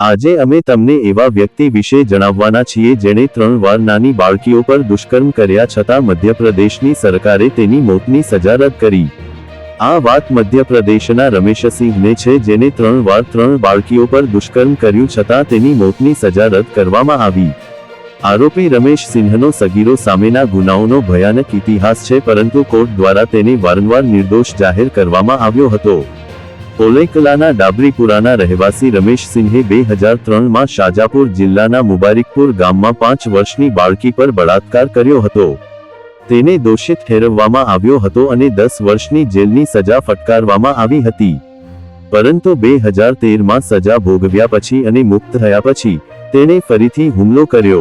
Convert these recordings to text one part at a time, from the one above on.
આજે અમે તમને એવા વ્યક્તિ વિશે જણાવવાના છીએ જેણે ત્રણ વાર નાની બાળકીઓ પર દુષ્કર્મ કર્યા છતાં મધ્યપ્રદેશની સરકારે તેની મોતની સજા રદ કરી. આ વાત મધ્યપ્રદેશના રમેશસિંહને છે જેને ત્રણ વાર ત્રણ બાળકીઓ પર દુષ્કર્મ કર્યું છતાં તેની મોતની સજા રદ કરવામાં આવી. આરોપી રમેશ સિંહનો સગીરો સામેના ગુનાઓનો ભયાનક ઇતિહાસ છે પરંતુ કોર્ટ દ્વારા તેને વારંવાર નિર્દોષ જાહેર કરવામાં આવ્યો હતો. પોલેકલાના ડાબરીપુરાના રહેવાસી રમેશ સિંહે બે હજાર ત્રણમાં શાજાપુર જિલ્લાના મુબારિકપુર ગામમાં પાંચ વર્ષની બાળકી પર બળાત્કાર કર્યો હતો. તેને દોષિત ઠેરવવામાં આવ્યો હતો અને દસ વર્ષની જેલની સજા ફટકારવામાં આવી હતી. પરંતુ બે હજાર તેરમાં સજા ભોગવ્યા પછી અને મુક્ત થયા પછી તેણે ફરીથી હુમલો કર્યો.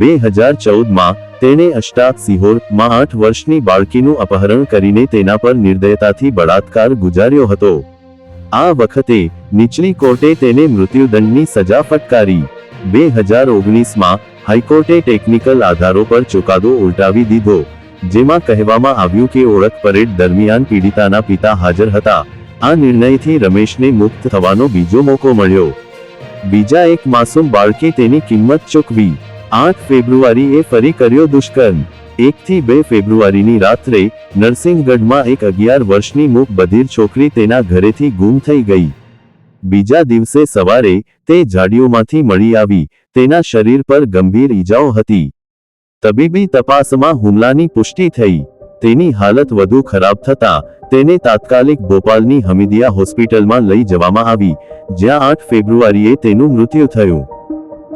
બે હજાર ચૌદમાં તેણે અષ્ટાક સિહોરમાં આઠ વર્ષની બાળકીનું અપહરણ કરીને તેના પર નિર્દયતાથી બળાત્કાર ગુજાર્યો હતો. આ વખતે નીચલી કોર્ટે તેને મૃત્યુદંડની સજા ફટકારી. બે હજાર ઓગણીસમાં હાઈકોર્ટે ટેકનિકલ આધારો પર ચુકાદો ઉલટાવી દીધો, જેમાં કહેવામાં આવ્યું કે ઓળખ પરેડ દરમિયાન પીડિતાના પિતા હાજર હતા. આ નિર્ણયથી રમેશને મુક્ત થવાનો બીજો મોકો મળ્યો. બીજા એક માસૂમ બાળકી તેની કિંમત ચૂકવી. આઠ ફેબ્રુઆરીએ ફરી કર્યો દુષ્કર્મ. એકથી બે ફેબ્રુઆરીની રાત્રે નરસિંહગઢમાં એક અગિયાર વર્ષની મૂક બધીર છોકરી તેના ઘરેથી ગુમ થઈ ગઈ. બીજા દિવસે સવારે તે ઝાડીઓમાંથી મળી આવી, તેના શરીર પર ગંભીર ઈજાઓ હતી. તબીબી તપાસમાં હુમલાની પુષ્ટિ થઈ. તેની હાલત વધુ ખરાબ થતા તેને તાત્કાલિક ભોપાલની હમીદિયા હોસ્પિટલમાં લઈ જવામાં આવી, જ્યાં આઠ ફેબ્રુઆરીએ તેનું મૃત્યુ થયું.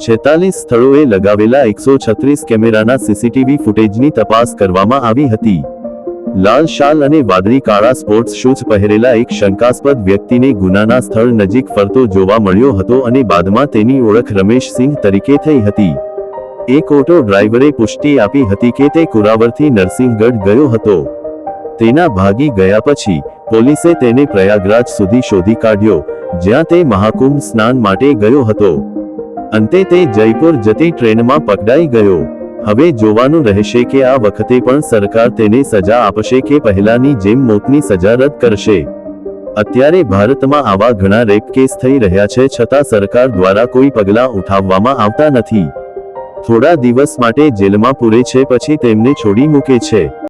છેતાલીસ સ્થળોએ લગાવેલા એકસો છત્રીસ કેમેરાના સીસીટીવી ફૂટેજની તપાસ કરવામાં આવી હતી. લાલ શાલ અને વાદળી કાળા સ્પોર્ટ્સ શૂઝ પહેરેલા એક શંકાસ્પદ વ્યક્તિને ગુનાના સ્થળ નજીક ફરતો જોવા મળ્યો હતો અને બાદમાં તેની ઓળખ રમેશ સિંહ તરીકે થઈ હતી. એક ઓટો ડ્રાઈવરે પુષ્ટિ આપી હતી કે તે કુરાવરથી નરસિંહગઢ ગયો હતો. તેના ભાગી ગયા પછી, પોલીસે તેને પ્રયાગરાજ સુધી શોધી કાઢ્યો, જ્યાં તે મહાકુંભ સ્નાન માટે ગયો હતો. અંતે તે જયપુર જતી ટ્રેનમાં પકડાઈ ગયો. હવે જોવાનું રહેશે કે આ વખતે પણ સરકાર તેને સજા આપશે કે પહેલાની જેમ મોતની સજા રદ કરશે. અત્યારે ભારતમાં આવા ઘણા રેપ કેસ થઈ રહ્યા છે છતાં સરકાર દ્વારા કોઈ પગલાં ઉઠાવવામાં આવતા નથી. થોડા દિવસ માટે જેલમાં પૂરે છે પછી તેમને છોડી મૂકે છે.